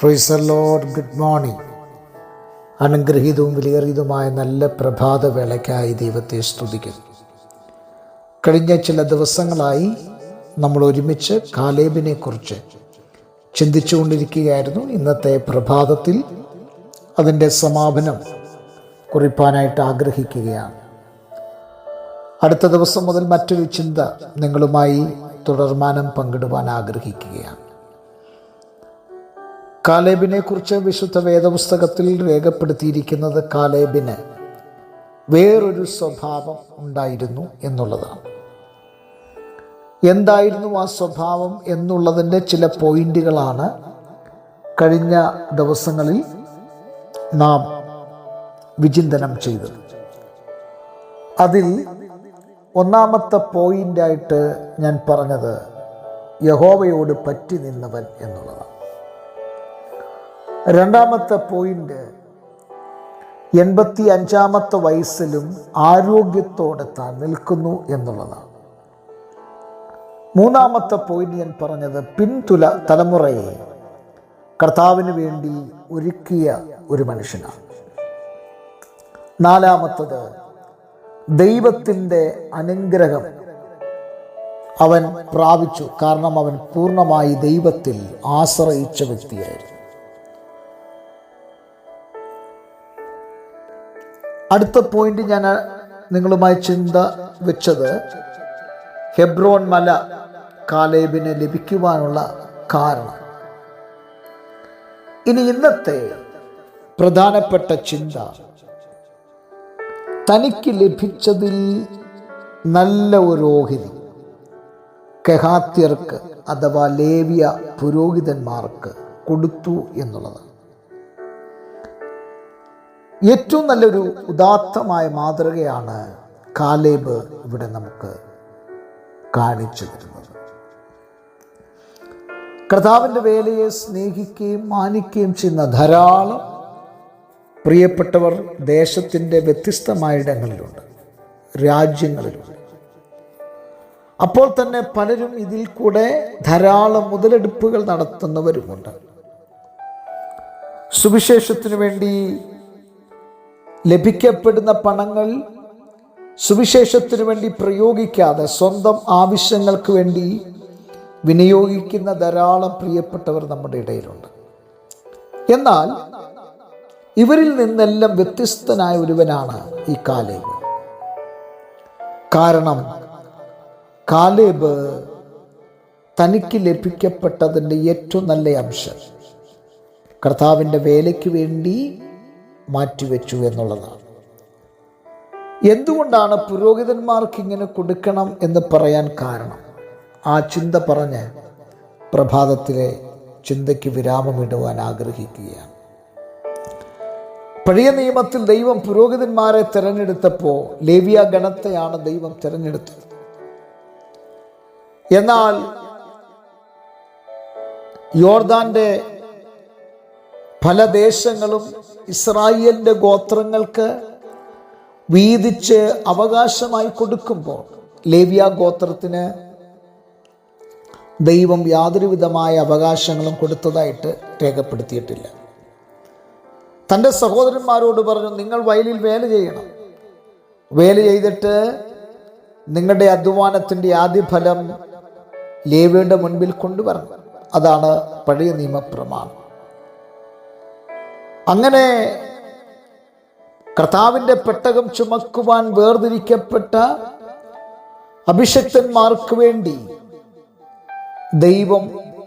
Praise the lord good morning അനുഗ്രഹീതവും വിലയേറിയതുമായ നല്ല പ്രഭാത വേളയ്ക്കായി ദൈവത്തെ സ്തുതിക്കുന്നു. കഴിഞ്ഞ ചില ദിവസങ്ങളായി നമ്മൾ ഒരുമിച്ച് കാലേബിനെ കുറിച്ച് ചിന്തിച്ചുകൊണ്ടിരിക്കുകയായിരുന്നു. ഇന്നത്തെ പ്രഭാതത്തിൽ അതിന്റെ സമാപനം കുറിപ്പാനായിട്ട് ആഗ്രഹിക്കുകയാണ്. അടുത്ത ദിവസം മുതൽ മറ്റൊരു ചിന്ത നിങ്ങളുമായി തുടർമാനം പങ്കിടുവാൻ ആഗ്രഹിക്കുകയാണ്. കാലേബിനെ കുറിച്ച് വിശുദ്ധ വേദപുസ്തകത്തിൽ രേഖപ്പെടുത്തിയിരിക്കുന്നത് കാലേബിന് വേറൊരു സ്വഭാവം ഉണ്ടായിരുന്നു എന്നുള്ളതാണ്. എന്തായിരുന്നു ആ സ്വഭാവം എന്നുള്ളതിന്റെ ചില പോയിന്റുകളാണ് കഴിഞ്ഞ ദിവസങ്ങളിൽ നാം വിചിന്തനം ചെയ്തത്. അതിൽ ഒന്നാമത്തെ പോയിന്റായിട്ട് ഞാൻ പറഞ്ഞത് യഹോവയോട് പറ്റി നിന്നവൻ എന്നുള്ളതാണ്. രണ്ടാമത്തെ പോയിന്റ് എൺപത്തി അഞ്ചാമത്തെ വയസ്സിലും ആരോഗ്യത്തോടെ താൻ നിൽക്കുന്നു എന്നുള്ളതാണ്. മൂന്നാമത്തെ പോയിന്റ് ഞാൻ പറഞ്ഞത് പിൻതുല തലമുറയെ കർത്താവിന് വേണ്ടി ഒരുക്കിയ ഒരു മനുഷ്യനാണ്. നാലാമത്തത് ദൈവത്തിന്റെ അനുഗ്രഹം അവൻ പ്രാപിച്ചു കാരണം അവൻ പൂർണമായി ദൈവത്തിൽ ആശ്രയിച്ച വ്യക്തിയായിരുന്നു. അടുത്ത പോയിന്റ് ഞാൻ നിങ്ങളുമായി ചിന്ത വെച്ചത് ഹെബ്രോൺ മല കാലേബിന് ലഭിക്കുവാനുള്ള കാരണം. ഇനി ഇന്നത്തെ പ്രധാനപ്പെട്ട ചിന്ത തനിക്ക് ലഭിച്ചതിൽ നല്ല ഒരു ഓഹരി കെഹാത്യർക്ക് അഥവാ ലേവിയ പുരോഹിതന്മാർക്ക് കൊടുത്തു എന്നുള്ളതാണ്. ഏറ്റവും നല്ലൊരു ഉദാത്തമായ മാതൃകയാണ് കാലേബ് ഇവിടെ നമുക്ക് കാണിച്ചു തരുന്നത്. കർത്താവിന്റെ വേലയെ സ്നേഹിക്കുകയും മാനിക്കുകയും ചെയ്യുന്ന ധാരാളം പ്രിയപ്പെട്ടവർ ദേശത്തിന്റെ വ്യത്യസ്തമായ ഇടങ്ങളിലുണ്ട് രാജ്യങ്ങളിലുണ്ട്. അപ്പോൾ തന്നെ പലരും ഇതിൽ കൂടെ ധാരാളം മുതലെടുപ്പുകൾ നടത്തുന്നവരുമുണ്ട്. സുവിശേഷത്തിനു വേണ്ടി ലഭിക്കപ്പെടുന്ന പണങ്ങൾ സുവിശേഷത്തിനു വേണ്ടി പ്രയോഗിക്കാതെ സ്വന്തം ആവശ്യങ്ങൾക്ക് വേണ്ടി വിനിയോഗിക്കുന്ന ധാരാളം പ്രിയപ്പെട്ടവർ നമ്മുടെ ഇടയിലുണ്ട്. എന്നാൽ ഇവരിൽ നിന്നെല്ലാം വ്യത്യസ്തനായ ഒരുവനാണ് ഈ കാലേബ്. കാരണം കാലേബ് തനിക്ക് ലഭിക്കപ്പെട്ടതിന്റെ ഏറ്റവും നല്ല അംശം കർത്താവിന്റെ വേലയ്ക്ക് വേണ്ടി മാറ്റിവെച്ചു എന്നുള്ളതാണ്. എന്തുകൊണ്ടാണ് പുരോഹിതന്മാർക്ക് ഇങ്ങനെ കൊടുക്കണം എന്ന് പറയാൻ കാരണം? ആ ചിന്ത പറഞ്ഞ് പ്രഭാതത്തിലെ ചിന്തയ്ക്ക് വിരാമമിടുവാൻ ആഗ്രഹിക്കുകയാണ്. പഴയ നിയമത്തിൽ ദൈവം പുരോഹിതന്മാരെ തിരഞ്ഞെടുത്തപ്പോൾ ലേവിയ ഗണത്തെയാണ് ദൈവം തിരഞ്ഞെടുത്തത്. എന്നാൽ യോർദാന്റെ പല ദേശങ്ങളും ഇസ്രായേലിന്റെ ഗോത്രങ്ങൾക്ക് വീതിച്ച് അവകാശമായി കൊടുക്കുമ്പോൾ ലേവ്യ ഗോത്രത്തിന് ദൈവം യാതൊരു വിധമായ അവകാശങ്ങളും കൊടുത്തതായിട്ട് രേഖപ്പെടുത്തിയിട്ടില്ല. തന്റെ സഹോദരന്മാരോട് പറഞ്ഞു നിങ്ങൾ വയലിൽ വേല ചെയ്യണം. വേല ചെയ്തിട്ട് നിങ്ങളുടെ അധ്വാനത്തിന്റെ ആദ്യഫലം ലേവിയുടെ മുൻപിൽ കൊണ്ടുവരണം. അതാണ് പഴയ നിയമപ്രമാണം. അങ്ങനെ കർത്താവിന്റെ പെട്ടകം ചുമക്കുവാൻ വേർതിരിക്കപ്പെട്ട അഭിഷക്തന്മാർക്ക് വേണ്ടി ദൈവം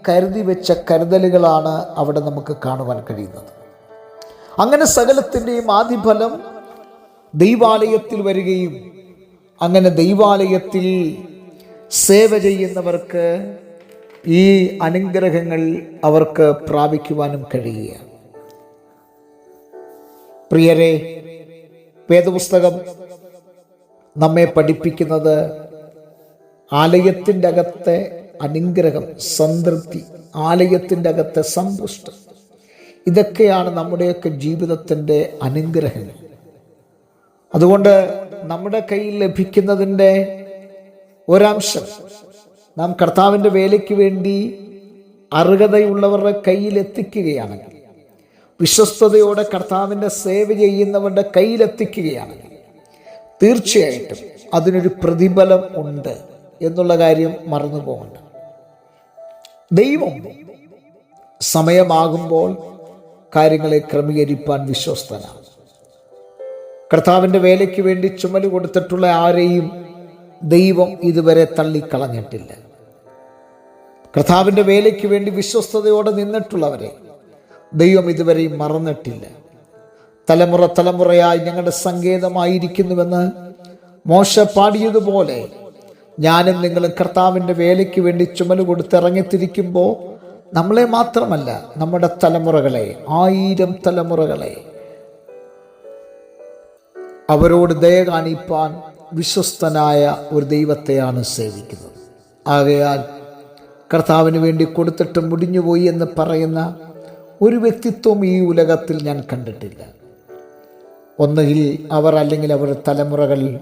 കരുതി വെച്ച കരുതലുകളാണ് അവിടെ നമുക്ക് കാണുവാൻ കഴിയുന്നത്. അങ്ങനെ സകലത്തിന്റെയും ആദിഫലം ദൈവാലയത്തിൽ വരികയും അങ്ങനെ ദൈവാലയത്തിൽ സേവ ചെയ്യുന്നവർക്ക് ഈ അനുഗ്രഹങ്ങൾ അവർക്ക് പ്രാപിക്കുവാനും കഴിയുകയാണ്. പ്രിയരെ വേദപുസ്തകം നമ്മെ പഠിപ്പിക്കുന്നത് ആലയത്തിന്റെ അകത്തെ അനുഗ്രഹം സംതൃപ്തി ആലയത്തിന്റെ അകത്തെ സമ്പുഷ്ടം. ഇതൊക്കെയാണ് നമ്മുടെയൊക്കെ ജീവിതത്തിന്റെ അനുഗ്രഹങ്ങൾ. അതുകൊണ്ട് നമ്മുടെ കയ്യിൽ ലഭിക്കുന്നതിന്റെ ഒരംശം നാം കർത്താവിന്റെ വേലയ്ക്ക് വേണ്ടി അർഹതയുള്ളവരുടെ കയ്യിലെത്തിക്കുകയാണെങ്കിൽ വിശ്വസ്തയോടെ കർത്താവിന്റെ സേവ ചെയ്യുന്നവരുടെ കയ്യിലെത്തിക്കുകയാണെങ്കിൽ തീർച്ചയായിട്ടും അതിനൊരു പ്രതിഫലം ഉണ്ട് എന്നുള്ള കാര്യം മറന്നു പോകണ്ട ദൈവം സമയമാകുമ്പോൾ കാര്യങ്ങളെ ക്രമീകരിപ്പാൻ വിശ്വസ്തനാണ്. കർത്താവിന്റെ വേലയ്ക്ക് വേണ്ടി ചുമൽ കൊടുത്തിട്ടുള്ള ആരെയും ദൈവം ഇതുവരെ തള്ളിക്കളഞ്ഞിട്ടില്ല. കർത്താവിന്റെ വേലയ്ക്ക് വേണ്ടി വിശ്വസ്തയോടെ നിന്നിട്ടുള്ളവരെ ദൈവം ഇതുവരെയും മറന്നിട്ടില്ല. തലമുറ തലമുറയായി ഞങ്ങളുടെ സങ്കേതമായിരിക്കുന്നുവെന്ന് മോശ പാടിയതുപോലെ ഞാനും നിങ്ങളും കർത്താവിന്റെ വേലയ്ക്ക് വേണ്ടി ചുമൽ കൊടുത്തിറങ്ങിത്തിരിക്കുമ്പോൾ നമ്മളെ മാത്രമല്ല നമ്മുടെ തലമുറകളെ ആയിരം തലമുറകളെ അവരോട് ദയ കാണിപ്പാൻ വിശ്വസ്തനായ ഒരു ദൈവത്തെയാണ് സേവിക്കുന്നത്. ആകയാൽ കർത്താവിന് വേണ്ടി കൊടുത്തിട്ട് മുടിഞ്ഞുപോയി എന്ന് പറയുന്ന ഒരു വ്യക്തിത്വം ഈ ഉലകത്തിൽ ഞാൻ കണ്ടിട്ടില്ല. ഒന്നുകിൽ അവർ അല്ലെങ്കിൽ അവരുടെ തലമുറകൾ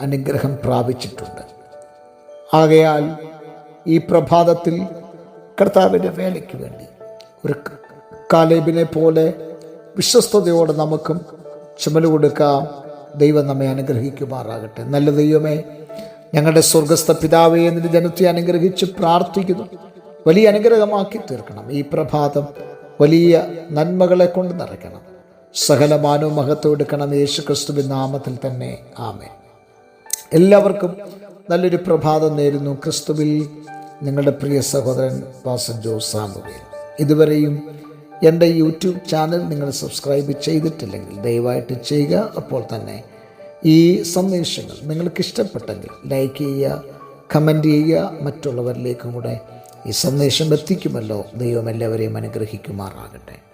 അനുഗ്രഹം പ്രാപിച്ചിട്ടുണ്ട്. ആകയാൽ ഈ പ്രഭാതത്തിൽ കർത്താവിന്റെ വേലയ്ക്ക് വേണ്ടി ഒരു കാലേബിനെ പോലെ വിശ്വസ്തയോടെ നമുക്കും ചുമൽ കൊടുക്കാം. ദൈവം നമ്മെ അനുഗ്രഹിക്കുമാറാകട്ടെ. നല്ല ദൈവമേ ഞങ്ങളുടെ സ്വർഗസ്ഥ പിതാവേ എന്നൊരു ജനത്തെ അനുഗ്രഹിച്ച് പ്രാർത്ഥിക്കുന്നു. വലിയ അനുഗ്രഹമാക്കി തീർക്കണം ഈ പ്രഭാതം. വലിയ നന്മകളെ കൊണ്ട് നിറയ്ക്കണം. സകലമാനോ മഹത്വം എടുക്കണം യേശു ക്രിസ്തുവിൻ നാമത്തിൽ തന്നെ. ആമേ എല്ലാവർക്കും നല്ലൊരു പ്രഭാതം നേരുന്നു. ക്രിസ്തുവിൽ നിങ്ങളുടെ പ്രിയ സഹോദരൻ വാസൻ ജോസ് ഇതുവരെയും എന്റെ യൂട്യൂബ് ചാനൽ നിങ്ങൾ സബ്സ്ക്രൈബ് ചെയ്തിട്ടില്ലെങ്കിൽ ദയവായിട്ട് ചെയ്യുക. അപ്പോൾ തന്നെ ഈ സന്ദേശങ്ങൾ നിങ്ങൾക്ക് ഇഷ്ടപ്പെട്ടെങ്കിൽ ലൈക്ക് ചെയ്യുക കമന്റ് ചെയ്യുക മറ്റുള്ളവരിലേക്കും കൂടെ ഈ സന്ദേശം എത്തിക്കുമല്ലോ. ദൈവം എല്ലാവരെയും അനുഗ്രഹിക്കുമാറാകട്ടെ.